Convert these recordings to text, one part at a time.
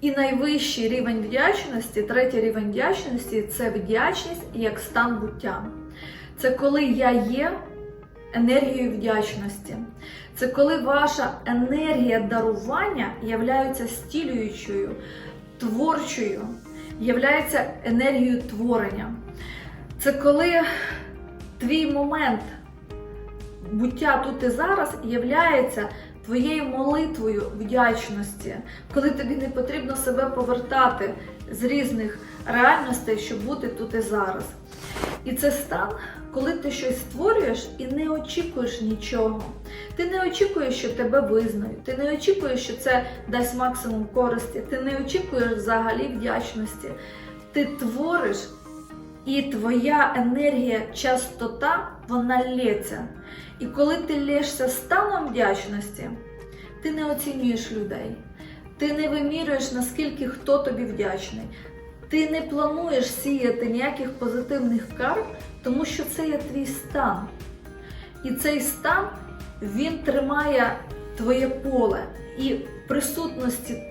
І найвищий рівень вдячності, третій рівень вдячності це вдячність як стан буття. Це коли я є енергією вдячності. Це коли ваша енергія дарування являється стілюючою, творчою, являється енергією творення. Це коли твій момент буття тут і зараз являється твоєю молитвою вдячності, коли тобі не потрібно себе повертати з різних реальностей, щоб бути тут і зараз. І це стан, коли ти щось створюєш і не очікуєш нічого. Ти не очікуєш, що тебе визнають, ти не очікуєш, що це дасть максимум користі, ти не очікуєш взагалі вдячності. Ти твориш, і твоя енергія, частота, вона лється. І коли ти лєшся станом вдячності, ти не оцінюєш людей, ти не вимірюєш, наскільки хто тобі вдячний. Ти не плануєш сіяти ніяких позитивних карм, тому що це є твій стан. І цей стан він тримає твоє поле. І в присутності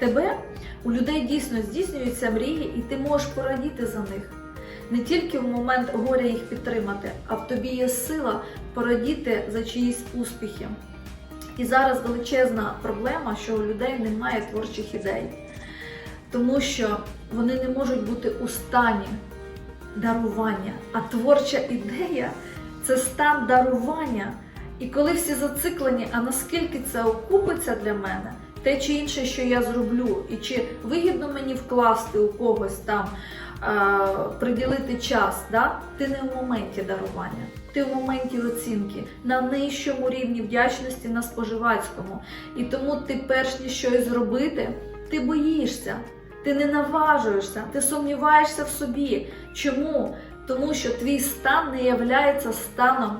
тебе у людей дійсно здійснюються мрії, і ти можеш порадіти за них. Не тільки в момент горя їх підтримати, а в тобі є сила порадіти за чиїсь успіхи. І зараз величезна проблема, що у людей немає творчих ідей, тому що вони не можуть бути у стані дарування. А творча ідея це стан дарування. І коли всі зациклені, а наскільки це окупиться для мене, те чи інше, що я зроблю, і чи вигідно мені вкласти у когось там, приділити час, да? ти не в моменті дарування, ти в моменті оцінки, на нижчому рівні вдячності на споживацькому. І тому ти, перш ніж щось зробити, ти боїшся, ти не наважуєшся, ти сумніваєшся в собі. Чому? Тому що твій стан не являється станом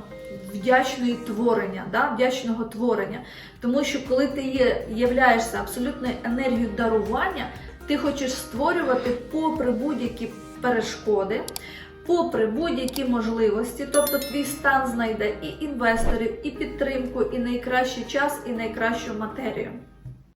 вдячної творення, да? вдячного творення. Тому що коли ти є, являєшся абсолютною енергією дарування, ти хочеш створювати попри будь-які перешкоди, попри будь-які можливості, тобто твій стан знайде і інвесторів, і підтримку, і найкращий час, і найкращу матерію.